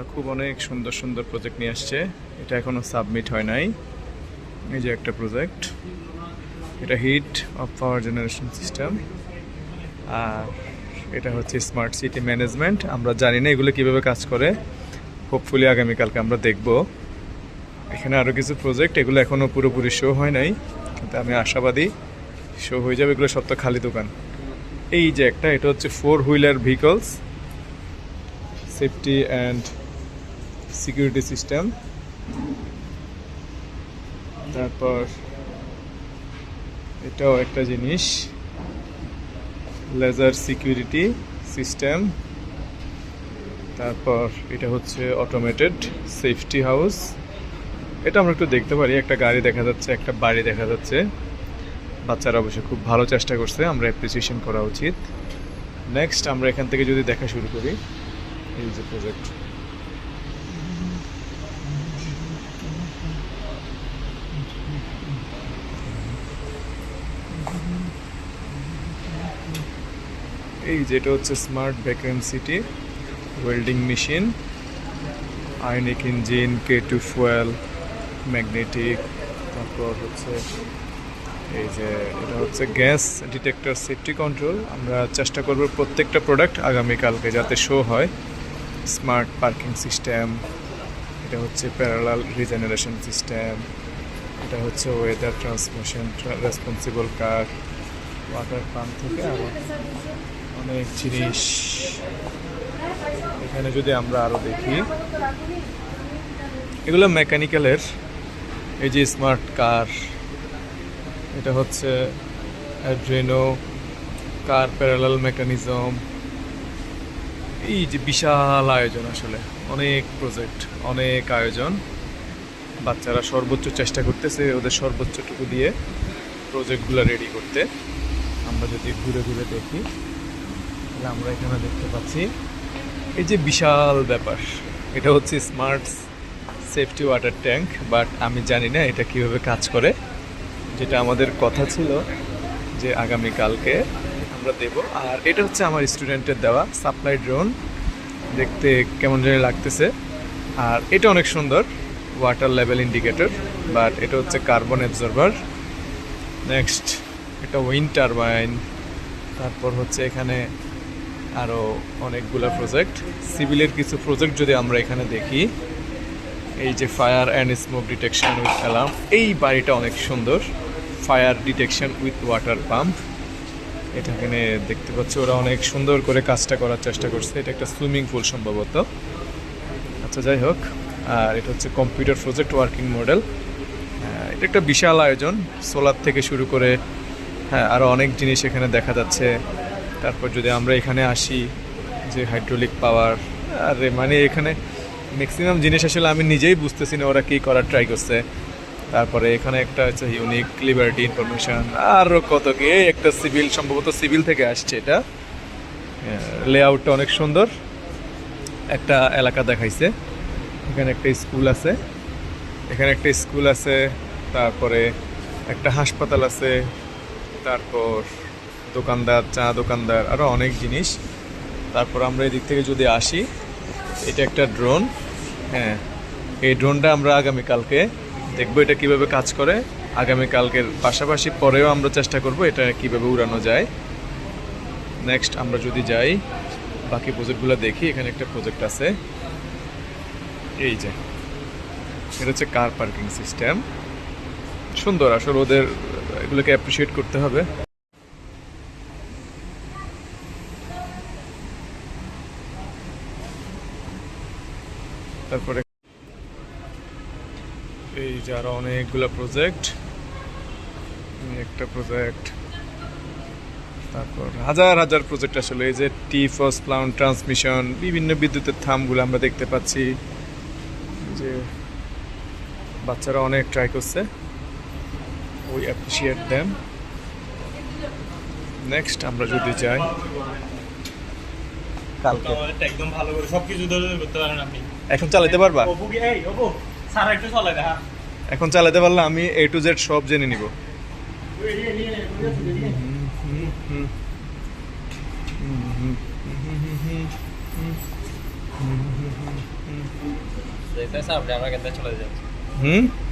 ওরা খুব অনেক সুন্দর সুন্দর প্রজেক্ট নিয়ে আসছে। এটা এখনও সাবমিট হয় নাই। এই যে একটা প্রজেক্ট এটা heat of power generation system আর এটা হচ্ছে স্মার্ট সিটি ম্যানেজমেন্ট আমরা জানি না এগুলো কীভাবে কাজ করে। হোপফুলি আগামীকালকে আমরা দেখব। এখানে আরও কিছু প্রজেক্ট এগুলো এখনও পুরোপুরি শো হয় নাই। কিন্তু আমি আশাবাদী শো হয়ে যাবে। এগুলো সব তো খালি দোকান। এই যে একটা, এটা হচ্ছে four wheeler vehicles safety and security system তারপর এটাও একটা জিনিস লেজার সিকিউরিটি সিস্টেম তারপর এটা হচ্ছে অটোমেটেড সেফটি হাউস এটা আমরা একটু দেখতে পারি, একটা গাড়ি দেখা যাচ্ছে, একটা বাড়ি দেখা যাচ্ছে। বাচ্চারা অবশ্যই খুব ভালো চেষ্টা করছে, আমরা অ্যাপ্রিসিয়েশন করা উচিত। নেক্সট আমরা এখান থেকে যদি দেখা শুরু করি, এই যে প্রজেক্ট এই যেটা হচ্ছে স্মার্ট ভ্যাকেন্সিটি ওয়েল্ডিং মেশিন আইনিক ইঞ্জিন কে টু ফুয়েল ম্যাগনেটিক তারপর হচ্ছে এই যে এটা হচ্ছে গ্যাস ডিটেক্টর সেফটি কন্ট্রোল আমরা চেষ্টা করব প্রত্যেকটা প্রোডাক্ট আগামীকালকে যাতে শো হয়। স্মার্ট পার্কিং সিস্টেম এটা হচ্ছে প্যারালাল রিজেনারেশন সিস্টেম এটা হচ্ছে weather transmission responsible car water pump থেকে আরও অনেক জিনিস। এখানে যদি আমরা আরও দেখি, এগুলো মেকানিক্যালের এই যে স্মার্ট কার এটা হচ্ছে অ্যাড্রেনো কার প্যারালাল মেকানিজম এই যে বিশাল আয়োজন আসলে, অনেক প্রজেক্ট অনেক আয়োজন। বাচ্চারা সর্বোচ্চ চেষ্টা করতেছে ওদের সর্বোচ্চটুকু দিয়ে প্রজেক্টগুলো রেডি করতে। আমরা যদি ঘুরে ঘুরে দেখি, তাহলে আমরা এখানে দেখতে পাচ্ছি, এই যে বিশাল ব্যাপার। এটা হচ্ছে smart safety water tank but আমি জানি না এটা কীভাবে কাজ করে। যেটা আমাদের কথা ছিল যে আগামীকালকে আমরা দেব। আর এটা হচ্ছে আমার স্টুডেন্টের দেওয়া সাপ্লাই ড্রোন দেখতে কেমন জানি লাগতেছে। আর এটা অনেক সুন্দর। ওয়াটার লেভেল ইন্ডিকেটর বাট এটা হচ্ছে কার্বন অ্যাবজর্ভার নেক্সট এটা উইন্ড টারবাইন তারপর হচ্ছে এখানে আরও অনেকগুলো প্রজেক্ট সিভিলের কিছু প্রজেক্ট যদি আমরা এখানে দেখি, এই যে fire and smoke detection with alarm এই বাড়িটা অনেক সুন্দর। Fire detection with water pump এটা এখানে দেখতে পাচ্ছি, ওরা অনেক সুন্দর করে কাজটা করার চেষ্টা করছে। এটা একটা সুইমিং পুল সম্ভবত। আচ্ছা যাই হোক। আর এটা হচ্ছে কম্পিউটার প্রজেক্ট ওয়ার্কিং মডেল এটা একটা বিশাল আয়োজন। সোলার থেকে শুরু করে হ্যাঁ আরও অনেক জিনিস এখানে দেখা যাচ্ছে। তারপর যদি আমরা এখানে আসি, যে হাইড্রোলিক পাওয়ার আরে মানে এখানে ম্যাক্সিমাম জিনিস আসলে আমি নিজেই বুঝতেছি না ওরা কী করার ট্রাই করছে। তারপরে এখানে একটা হচ্ছে ইউনিক লিবার্টি ইনফরমেশন আরও কত কি একটা সিভিল সম্ভবত সিভিল থেকে আসছে এটা। লেআউটটা অনেক সুন্দর। একটা এলাকা দেখাইছে। এখানে একটা স্কুল আছে। এখানে একটা স্কুল আছে, তারপরে একটা হাসপাতাল আছে, তারপর দোকানদার, চা দোকানদার আরও অনেক জিনিস। তারপর আমরা এদিক থেকে যদি আসি, এটা একটা ড্রোন হ্যাঁ এই ড্রোনটা আমরা আগামীকালকে দেখব এটা কীভাবে কাজ করে। আগামীকালকের পাশাপাশি পরেও আমরা চেষ্টা করব এটা কীভাবে উড়ানো যায়। নেক্সট আমরা যদি যাই, বাকি প্রজেক্টগুলো দেখি, এখানে একটা প্রজেক্ট আছে। এই যে, এটা হচ্ছে কার পার্কিং সিস্টেম সুন্দর, আসলে ওদের এগুলোকে অ্যাপ্রিসিয়েট করতে হবে। তারপরে এই যে আরও অনেকগুলো প্রজেক্ট একটা প্রজেক্ট তারপর হাজার হাজার প্রজেক্ট আসলে, এই যে টি ফস প্লাউন ট্রান্সমিশন বিভিন্ন বিদ্যুতের থামগুলো আমরা দেখতে পাচ্ছি। যে বাচ্চারা অনেক ট্রাই করছে উই অ্যাপ্রিসিয়েট দেম নেক্সট আমরা যদি যাই কালকে একদম ভালো করে সবকিছু ধরে ধরে করতে পারেন আপনি এখন চালাতে পারবা অপু কি এই অপু স্যার একটু চলে দেখা এখন চালাতে পারলে আমি এ টু জেড সব জেনে নিব দেখতেছে আপনি আমরা কেন চলে যাচ্ছি হুম कितना सा आप हम्म?